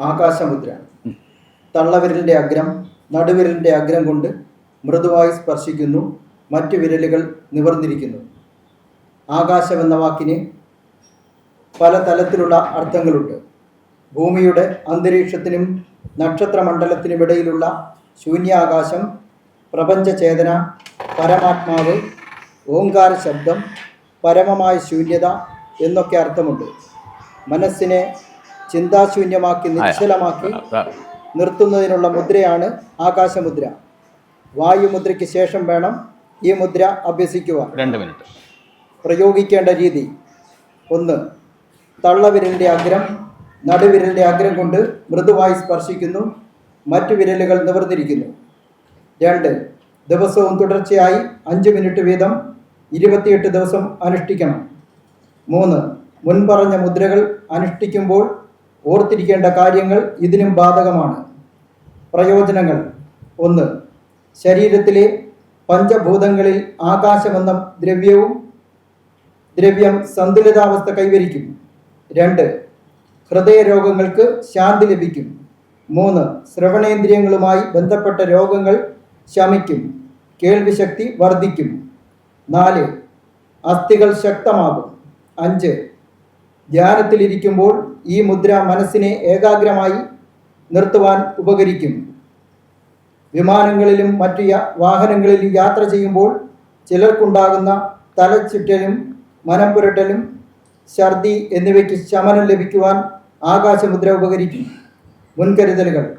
ആകാശമുദ്ര തള്ളവിരലിന്റെ അഗ്രം നടുവിരലിന്റെ അഗ്രം കൊണ്ട് മൃദുവായി സ്പർശിക്കുന്നു. മറ്റു വിരലുകൾ നിവർന്നിരിക്കുന്നു. ആകാശം എന്ന വാക്കിന് പല തലത്തിലുള്ള അർത്ഥങ്ങളുണ്ട്. ഭൂമിയുടെ അന്തരീക്ഷത്തിനും നക്ഷത്രമണ്ഡലത്തിനുമിടയിലുള്ള ശൂന്യാകാശം പ്രപഞ്ചചേതന പരമാത്മാവ് ഓങ്കാര ശബ്ദം പരമമായ ശൂന്യത എന്നൊക്കെ അർത്ഥമുണ്ട്. മനസ്സിനെ ചിന്താശൂന്യമാക്കി നിശ്ചലമാക്കി നിർത്തുന്നതിനുള്ള മുദ്രയാണ് ആകാശമുദ്ര. വായുമുദ്രയ്ക്ക് ശേഷം വേണം ഈ മുദ്ര അഭ്യസിക്കുക രണ്ട് മിനിറ്റ്. പ്രയോഗിക്കേണ്ട രീതി. ഒന്ന് തള്ളവിരലിന്റെ അഗ്രം നടുവിരലിന്റെ അഗ്രം കൊണ്ട് മൃദുവായി സ്പർശിക്കുന്നു മറ്റു വിരലുകൾ നിവർന്നിരിക്കുന്നു. രണ്ട് ദിവസവും തുടർച്ചയായി അഞ്ച് മിനിറ്റ് വീതം ഇരുപത്തിയെട്ട് ദിവസം അനുഷ്ഠിക്കണം. മൂന്ന് മുൻപറഞ്ഞ മുദ്രകൾ അനുഷ്ഠിക്കുമ്പോൾ ഓർത്തിരിക്കേണ്ട കാര്യങ്ങൾ ഇതിനും ബാധകമാണ്. പ്രയോജനങ്ങൾ. ഒന്ന് ശരീരത്തിലെ പഞ്ചഭൂതങ്ങളിൽ ആകാശമെന്ന ദ്രവ്യവും ദ്രവ്യം സന്തുലിതാവസ്ഥ കൈവരിക്കും. രണ്ട് ഹൃദയരോഗങ്ങൾക്ക് ശാന്തി ലഭിക്കും. മൂന്ന് ശ്രവണേന്ദ്രിയങ്ങളുമായി ബന്ധപ്പെട്ട രോഗങ്ങൾ ശമിക്കും. കേൾവിശക്തി വർദ്ധിക്കും. നാല് അസ്ഥികൾ ശക്തമാകും. അഞ്ച് ധ്യാനത്തിലിരിക്കുമ്പോൾ ഈ മുദ്ര മനസ്സിനെ ഏകാഗ്രമായി നിർത്തുവാൻ ഉപകരിക്കും. വിമാനങ്ങളിലും മറ്റു വാഹനങ്ങളിലും യാത്ര ചെയ്യുമ്പോൾ ചിലർക്കുണ്ടാകുന്ന തലച്ചുറ്റലും മനം പുരട്ടലും ഛർദി എന്നിവയ്ക്ക് ശമനം ലഭിക്കുവാൻ ആകാശമുദ്ര ഉപകരിക്കും. മുൻകരുതലുകൾ.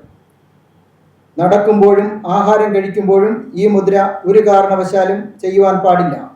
നടക്കുമ്പോഴും ആഹാരം കഴിക്കുമ്പോഴും ഈ മുദ്ര ഒരു കാരണവശാലും ചെയ്യുവാൻ പാടില്ല.